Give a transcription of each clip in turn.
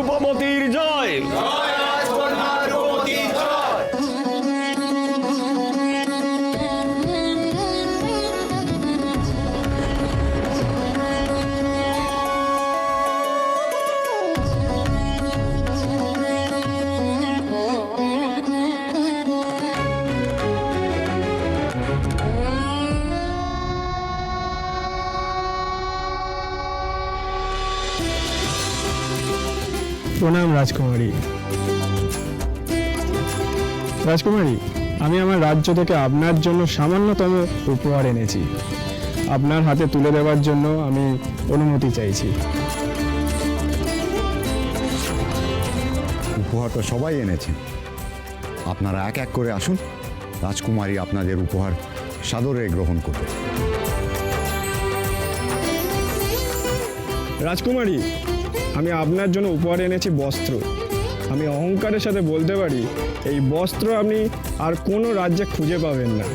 রূপমতির জয়। প্রণাম রাজকুমারী। রাজকুমারী আমি আমার রাজ্য থেকে আপনার জন্য সামান্যতম উপহার এনেছি। আপনার হাতে তুলে দেওয়ার জন্য আমি অনুমতি চাইছি। উপহার তো সবাই এনেছেন আপনারা এক এক করে আসুন রাজকুমারী আপনাদের উপহার সাদরে গ্রহণ করবে। রাজকুমারী আমি আপনার জন্য উপহার এনেছি বস্ত্র। আমি অহংকারের সাথে বলতে পারি, এই বস্ত্র আপনি আর কোনো রাজ্যে খুঁজে পাবেন না।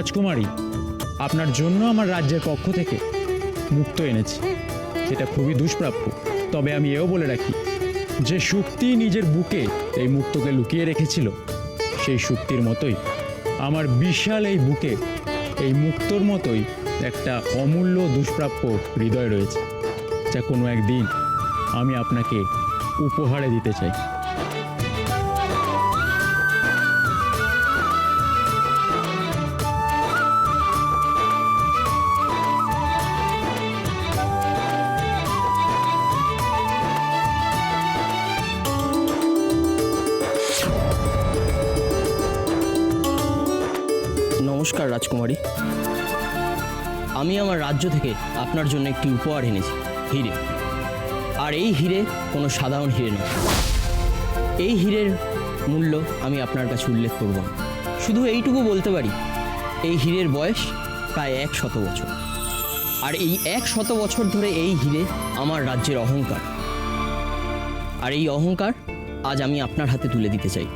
রাজকুমারী, আপনার জন্য আমার রাজ্যের পক্ষ থেকে মুক্ত এনেছি। এটা খুবই দুষ্প্রাপ্য। তবে আমি এও বলে রাখি, যে শক্তি নিজের বুকে এই মুক্তকে লুকিয়ে রেখেছিল, সেই শক্তির মতোই আমার বিশাল এই বুকে, এই মুক্তর মতোই একটা অমূল্য দুষ্প্রাপ্য হৃদয় রয়েছে, যা কোনো একদিন আমি আপনাকে উপহারে দিতে চাই। নমস্কার রাজকুমারী। আমি আমার রাজ্য থেকে আপনার জন্য একটি উপহার এনেছি, হিরে। আর এই হিরে কোনো সাধারণ হিরে নয়। এই হিরের মূল্য আমি আপনার কাছে উল্লেখ করব শুধু এইটুকু বলতে পারি, এই হিরের বয়স প্রায় এক শত বছর। আর এই এক শত বছর ধরে এই হিরে আমার রাজ্যের অহংকার। আর এই অহংকার আজ আমি আপনার হাতে তুলে দিতে চাই।